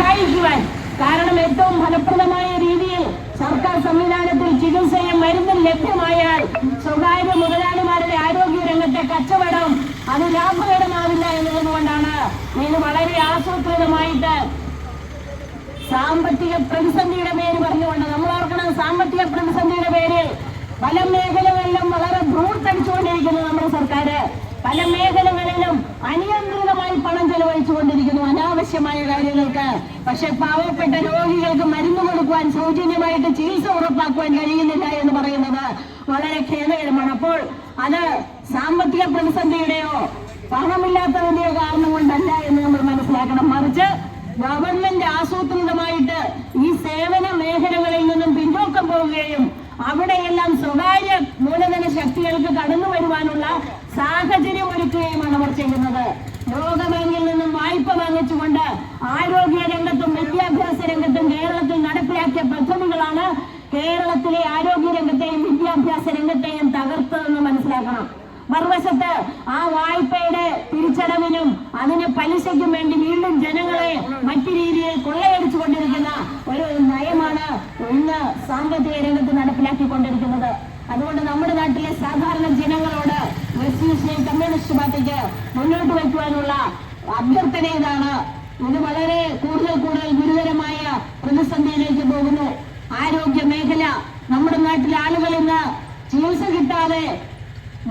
സഹായിക്കുവാൻ. കാരണം ഏറ്റവും ഫലപ്രദമായ രീതിയിൽ സർക്കാർ സംവിധാനത്തിൽ ചികിത്സയും മരുന്നും ലഭ്യമായാൽ സ്വകാര്യ മുതലാളിമാരുടെ ആരോഗ്യ രംഗത്തെ കച്ചവടം അത് ലാഭകരമാവില്ല എന്നതുകൊണ്ടാണ് ഇത് വളരെ ആസൂത്രിതമായിട്ട് സാമ്പത്തിക പ്രതിസന്ധിയുടെ പേര് പറഞ്ഞുകൊണ്ട് നമ്മൾ ഓർക്കണം സാമ്പത്തിക പ്രതിസന്ധിയുടെ പേരിൽ പല മേഖലകളിലും വളരെ ധൂർത്തടിച്ചുകൊണ്ടിരിക്കുന്നു നമ്മുടെ സർക്കാർ പല മേഖലകളിലും അനിയന്ത്രിതമായി പണം ചെലവഴിച്ചുകൊണ്ടിരിക്കുന്നു. അനാവശ്യമായ കാര്യങ്ങൾക്ക് പക്ഷെ പാവപ്പെട്ട രോഗികൾക്ക് മരുന്ന് കൊടുക്കുവാൻ സൗജന്യമായിട്ട് ചികിത്സ ഉറപ്പാക്കുവാൻ കഴിയുന്നില്ല എന്ന് പറയുന്നത് വളരെ ഖേദകരമാണ്. അപ്പോൾ അത് സാമ്പത്തിക പ്രതിസന്ധിയുടെയോ പണമില്ലാത്തതിന്റെയോ കാരണം കൊണ്ടല്ല എന്ന് നമ്മൾ മനസ്സിലാക്കണം. മറിച്ച് ഗവൺമെന്റ് ആസൂത്രിതമായിട്ട് ഈ സേവന മേഖലകളിൽ നിന്നും പിന്നോക്കം പോവുകയും അവിടെയെല്ലാം സ്വകാര്യ മൂലധന ശക്തികൾക്ക് കടന്നു വരുവാനുള്ള സാഹചര്യം ഒരുക്കുകയുമാണ് അവർ ചെയ്യുന്നത്. ലോകബാങ്കിൽ നിന്നും വായ്പ വാങ്ങിച്ചുകൊണ്ട് ആരോഗ്യ രംഗത്തും വിദ്യാഭ്യാസ രംഗത്തും കേരളത്തിൽ നടപ്പിലാക്കിയ പദ്ധതികളാണ് കേരളത്തിലെ ആരോഗ്യ രംഗത്തെയും വിദ്യാഭ്യാസ രംഗത്തെയും തകർത്തതെന്ന് മനസ്സിലാക്കണം. മറുവശത്ത് ആ വായ്പയുടെ തിരിച്ചടവിനും അതിന് പലിശയ്ക്കും വേണ്ടി വീണ്ടും ജനങ്ങളെ മറ്റു രീതിയിൽ കൊള്ളയടിച്ചു കൊണ്ടിരിക്കുന്ന ഒരു നയമാണ് ഇന്ന് സാമ്പത്തിക രംഗത്ത് നടപ്പിലാക്കിക്കൊണ്ടിരിക്കുന്നത്. അതുകൊണ്ട് നമ്മുടെ നാട്ടിലെ സാധാരണ ജനങ്ങളോട് മുസ്ലിം കമ്മ്യൂണിസ്റ്റ് പാർട്ടിക്ക് മുന്നോട്ട് വയ്ക്കുവാനുള്ള അഭ്യർത്ഥന ഇതാണ്. ഇത് വളരെ കൂടുതൽ കൂടുതൽ ഗുരുതരമായ പ്രതിസന്ധിയിലേക്ക് പോകുന്നു ആരോഗ്യ മേഖല നമ്മുടെ നാട്ടിലെ ആളുകൾ ഇന്ന് ചികിത്സ കിട്ടാതെ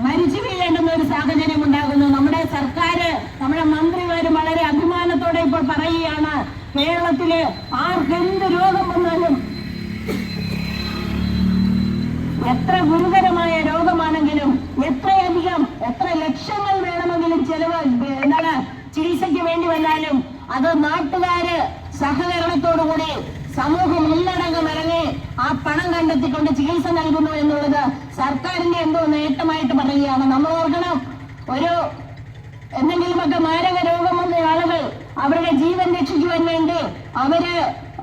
മരിച്ചു വീഴേണ്ടുന്ന ഒരു സാഹചര്യം ഉണ്ടാകുന്നു. നമ്മുടെ സർക്കാർ നമ്മുടെ മന്ത്രിമാരും വളരെ അഭിമാനത്തോടെ ഇപ്പോൾ പറയുകയാണ് കേരളത്തിൽ ആർക്കെന്ത് രോഗം വന്നാലും എത്ര ഗുരുതരമായ രോഗമാണെങ്കിലും എത്രയധികം എത്ര ലക്ഷങ്ങൾ വേണമെങ്കിലും ചെലവ് എന്താണ് ചികിത്സയ്ക്ക് വേണ്ടി വന്നാലും അത് നാട്ടുകാര് സഹകരണത്തോടുകൂടി സമൂഹം ഒന്നടങ്കം ഇറങ്ങി ആ പണം കണ്ടെത്തിക്കൊണ്ട് ചികിത്സ നൽകുന്നു എന്നുള്ളത് സർക്കാരിന്റെ എന്തോ നേട്ടമായിട്ട് പറയുകയാണ്. നമ്മൾ ഓർക്കണം ഒരു എന്തെങ്കിലുമൊക്കെ മാരക രോഗം വന്ന ആളുകൾ അവരുടെ ജീവൻ രക്ഷിക്കുവാൻ വേണ്ടി അവർ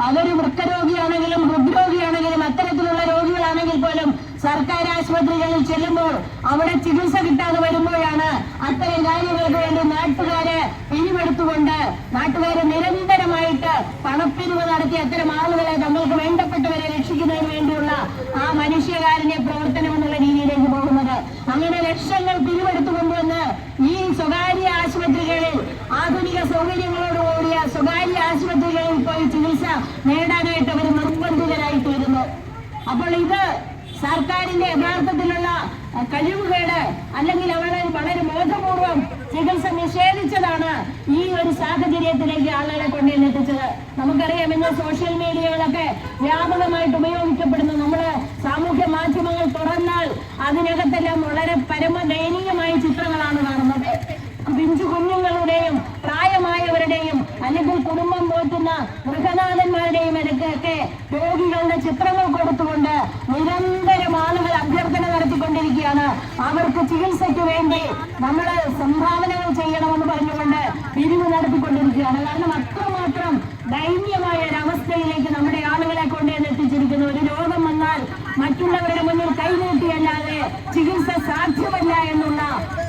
അവർ വൃക്കരോഗിയാണെങ്കിലും ഹൃദ്രോഗിയാണെങ്കിലും അത്തരത്തിലുള്ള രോഗികളാണെങ്കിൽ പോലും സർക്കാർ ആശുപത്രികളിൽ ചെല്ലുമ്പോൾ അവിടെ ചികിത്സ കിട്ടാതെ വരുമ്പോഴാണ് അത്തരം കാര്യങ്ങൾക്ക് വേണ്ടി നാട്ടുകാരെ പിരിവെടുത്തുകൊണ്ട് നിരന്തരമായിട്ട് പണപ്പിരിവ് നടത്തി അത്തരം ആളുകളെ തങ്ങൾക്ക് വേണ്ടപ്പെട്ടവരെ രക്ഷിക്കുന്നതിന് വേണ്ടിയുള്ള ആ മനുഷ്യകാരുണ്യ പ്രവർത്തനം എന്നുള്ള രീതിയിലേക്ക് പോകുന്നത്. അങ്ങനെ ലക്ഷങ്ങൾ പിരിവെടുത്തു കൊണ്ടുവന്ന് ഈ സ്വകാര്യ ആശുപത്രികളിൽ ആധുനിക സൗകര്യങ്ങളോട് കൂടിയ സ്വകാര്യ ആശുപത്രികളിൽ പോയി ചികിത്സ നേടാനായിട്ട് അവർ നിർബന്ധിതരായി തീരുന്നു അപ്പോൾ ഇത് സർക്കാരിന്റെ യഥാർത്ഥത്തിലുള്ള കഴിവുകേട് അല്ലെങ്കിൽ അവരെ വളരെ ബോധപൂർവം ചികിത്സ നിഷേധിച്ചതാണ് ഈ ഒരു സാഹചര്യത്തിലേക്ക് ആളുകളെ കൊണ്ടുവന്നെത്തിച്ചത് നമുക്കറിയാം ഇന്ന് സോഷ്യൽ മീഡിയകളൊക്കെ വ്യാപകമായിട്ട് ഉപയോഗിക്കപ്പെടുന്നു. നമ്മുടെ സാമൂഹ്യ മാധ്യമങ്ങൾ തുറന്നാൽ അതിനകത്തെല്ലാം വളരെ പരമദയനീയമായ ചിത്രങ്ങളാണ് കാണുന്നത്. പിഞ്ചു കുഞ്ഞുങ്ങളുടെയും പ്രായമായവരുടെയും അല്ലെങ്കിൽ കുടുംബം പോറ്റുന്ന മൃഗനാഥന്മാരുടെയും ഇടയ്ക്കൊക്കെ രോഗികളുടെ ചിത്രങ്ങൾ കൊടുത്തുകൊണ്ട് നിരന്തരം അവർക്ക് ചികിത്സയ്ക്ക് വേണ്ടി നമ്മൾ സംഭാവനകൾ ചെയ്യണമെന്ന് പറഞ്ഞുകൊണ്ട് പിരിവ് നടത്തിക്കൊണ്ടിരിക്കുകയാണ്. കാരണം അത്രമാത്രം ദൈന്യമായ ഒരവസ്ഥയിലേക്ക് നമ്മുടെ ആളുകളെ കൊണ്ടുവന്ന് എത്തിച്ചിരിക്കുന്നു ഒരു രോഗം വന്നാൽ മറ്റുള്ളവരുടെ മുന്നിൽ കൈനീട്ടിയല്ലാതെ ചികിത്സ സാധ്യമല്ല എന്നുള്ള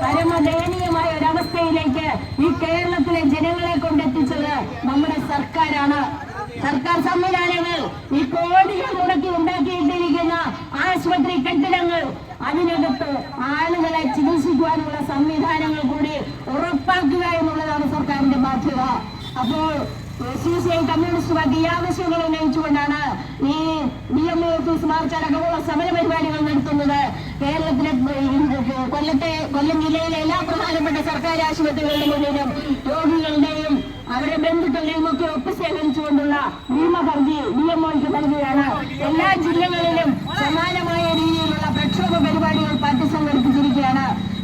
പരമദയനീയമായ ഒരവസ്ഥയിലേക്ക് ഈ കേരളത്തിലെ ജനങ്ങളെ കൊണ്ടെത്തിച്ചത് നമ്മുടെ സർക്കാരാണ്. സർക്കാർ സംവിധാനങ്ങൾ ഈ കോടികൾ മുടക്കി ഉണ്ടാക്കിയിട്ടിരിക്കുന്ന ആശുപത്രി കെട്ടിടങ്ങൾ അതിനകത്ത് ആളുകളെ ചികിത്സിക്കുവാനുള്ള സംവിധാനങ്ങൾ കൂടി ഉറപ്പാക്കുക എന്നുള്ളതാണ് സർക്കാരിന്റെ ബാധ്യത. അപ്പോൾ C C I communist party ആവശ്യങ്ങൾ ഉന്നയിച്ചുകൊണ്ടാണ് ഈ D M A office march അടക്കമുള്ള സമര പരിപാടികൾ നടത്തുന്നത്. കേരളത്തിലെ കൊല്ലത്തെ കൊല്ലം ജില്ലയിലെ എല്ലാ പ്രധാനപ്പെട്ട സർക്കാർ ആശുപത്രികളുടെ മുന്നിലും രോഗികളുടെയും അവരുടെ ബന്ധുക്കളുടെയും ഒക്കെ ഒപ്പ് ശേഖരിച്ചുകൊണ്ടുള്ള ഭീമ ഹർജി ഡി എം ഒക്ക് നൽകുകയാണ്. എല്ലാ ജില്ലകളിലും